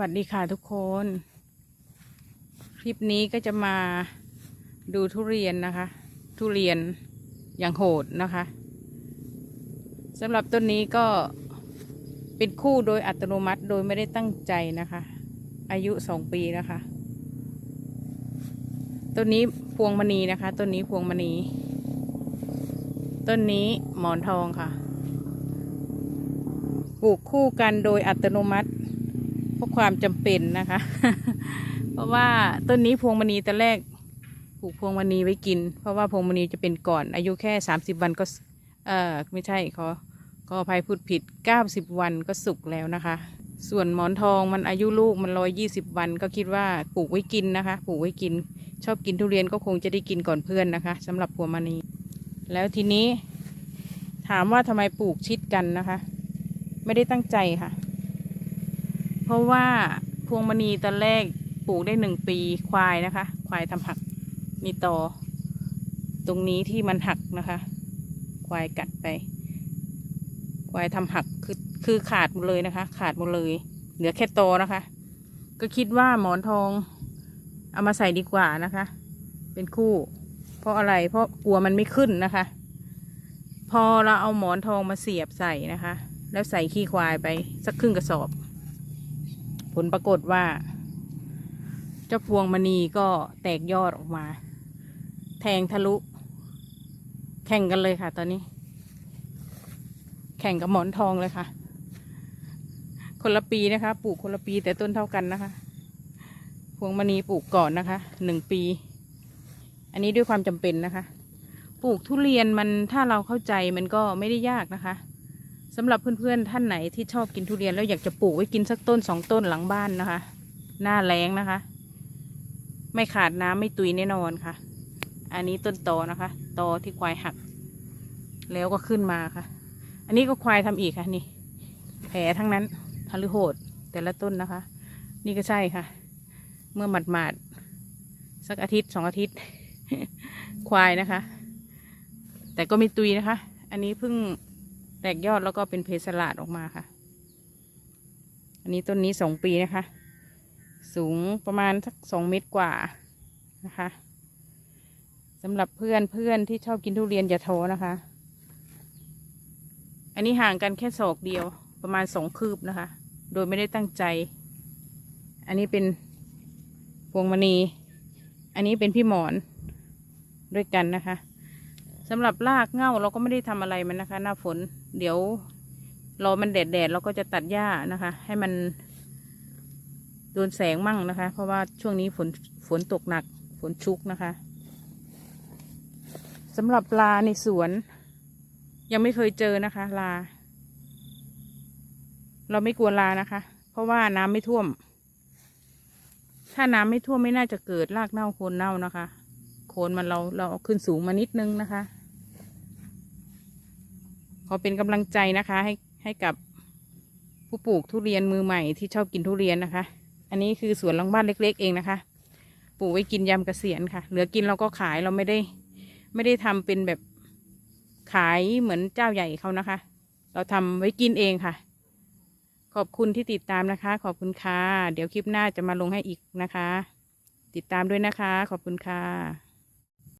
วัสดีค่ะทุกคน คลิปนี้ก็จะมาดูทุเรียนนะคะ ทุเรียนอย่างโหดนะคะสำหรับต้นนี้ก็เป็นคู่โดยอัตโนมัติโดยไม่ได้ตั้งใจนะคะ อายุสองปีนะคะต้นนี้พวงมณีนะคะต้นนี้พวงมณี ต้นนี้หมอนทองค่ะปลูกคู่กันโดยอัตโนมัติ เพราะความจำเป็นนะคะ เพราะว่าต้นนี้พวงมณีแต่แรกปลูกพวงมณีไว้กิน เพราะว่าพวงมณีจะเป็นก่อน อายุแค่สามสิบวันก็เออไม่ใช่ขอขออภัยพูดผิดเก้าสิบวันก็สุกแล้วนะคะ ส่วนหมอนทองมันอายุลูกมันร้อยยี่สิบวัน ก็คิดว่าปลูกไว้กินนะคะ ปลูกไว้กิน ชอบกินทุเรียนก็คงจะได้กินก่อนเพื่อนนะคะสำหรับพวงมณี แล้วทีนี้ถามว่าทำไมปลูกชิดกันนะคะ ไม่ได้ตั้งใจค่ะ เพราะว่าพวงมณีตอนแรกปลูกได้หนึ่งปีควายนะคะ ควายทำหักมีตอ ตรงนี้ที่มันหักนะคะ ควายกัดไป ควายทำหักคือคือขาดหมดเลยนะคะ ขาดหมดเลย เหลือแค่ตอนะคะ ก็คิดว่าหมอนทองเอามาใส่ดีกว่านะคะ เป็นคู่ เพราะอะไรเพราะกลัวมันไม่ขึ้นนะคะ พอเราเอาหมอนทองมาเสียบใส่นะคะ แล้วใส่ขี้ควายไปสักครึ่งกระสอบ ผลปรากฏว่า เจ้าพวงมณีก็แตกยอดออกมา แทงทะลุ แข่งกันเลยค่ะ ตอนนี้ แข่งกับหมอนทองเลยค่ะ คนละปีนะคะ ปลูกคนละปีแต่ต้นเท่ากันนะคะ พวงมณีปลูกก่อนนะคะ หนึ่งปี อันนี้ด้วยความจำเป็นนะคะ ปลูกทุเรียนมันถ้าเราเข้าใจมันก็ไม่ได้ยากนะคะ สำหรับเพื่อนๆท่านไหนที่ชอบกินทุเรียนแล้วอยากจะปลูกไว้กินสักต้นสองต้นหลังบ้านนะคะ หน้าแรงนะคะ ไม่ขาดน้ำไม่ตุยแน่นอนค่ะ อันนี้ต้นตอนะคะตอที่ควายหัก แล้วก็ขึ้นมาค่ะ อันนี้ก็ควายทำอีกค่ะนี่ แผลทั้งนั้นทะลุโหดแต่ละต้นนะคะ นี่ก็ใช่ค่ะ เมื่อหมาดๆสักอาทิตย์สองอาทิตย์ ควายนะคะ แต่ก็ไม่ตุยนะคะ อันนี้เพิ่ง แตกยอดแล้วก็เป็นเพสลาดออกมาค่ะ อันนี้ต้นนี้สองปีนะคะ สูงประมาณสักสองเมตรกว่านะคะสำหรับเพื่อนเพื่อนที่ชอบกินทุเรียนอย่าท้อนะคะ อันนี้ห่างกันแค่ศอกเดียวประมาณสองคืบนะคะ โดยไม่ได้ตั้งใจ อันนี้เป็นพวงมณี อันนี้เป็นพี่หมอนด้วยกันนะคะ สำหรับรากเง้าเราก็ไม่ได้ทำอะไรมันนะคะ หน้าฝน เดี๋ยวรอมันแดดแดดเราก็จะตัดหญ้านะคะ ให้มันโดนแสงมั่งนะคะ เพราะว่าช่วงนี้ฝนฝนตกหนักฝนชุกนะคะสำหรับลาในสวน ยังไม่เคยเจอนะคะลา เราไม่กลัวลานะคะ เพราะว่าน้ำไม่ท่วม ถ้าน้ำไม่ท่วมไม่น่าจะเกิดรากเน่าโคนเน่านะคะ โคนมันเราเราเอาขึ้นสูงมานิดนึงนะคะ ขอเป็นกำลังใจนะคะ ให้ให้กับผู้ปลูกทุเรียนมือใหม่ที่ชอบกินทุเรียนนะคะ อันนี้คือสวนหลังบ้านเล็ก ๆ เองนะคะ ปลูกไว้กินยำเกษียณค่ะ เหลือกินเราก็ขายเราไม่ได้ ไม่ได้ทำเป็นแบบขายเหมือนเจ้าใหญ่เขานะคะ เราทำไว้กินเองค่ะ ขอบคุณที่ติดตามนะคะ ขอบคุณค่ะ เดี๋ยวคลิปหน้าจะมาลงให้อีกนะคะ ติดตามด้วยนะคะ ขอบคุณค่ะ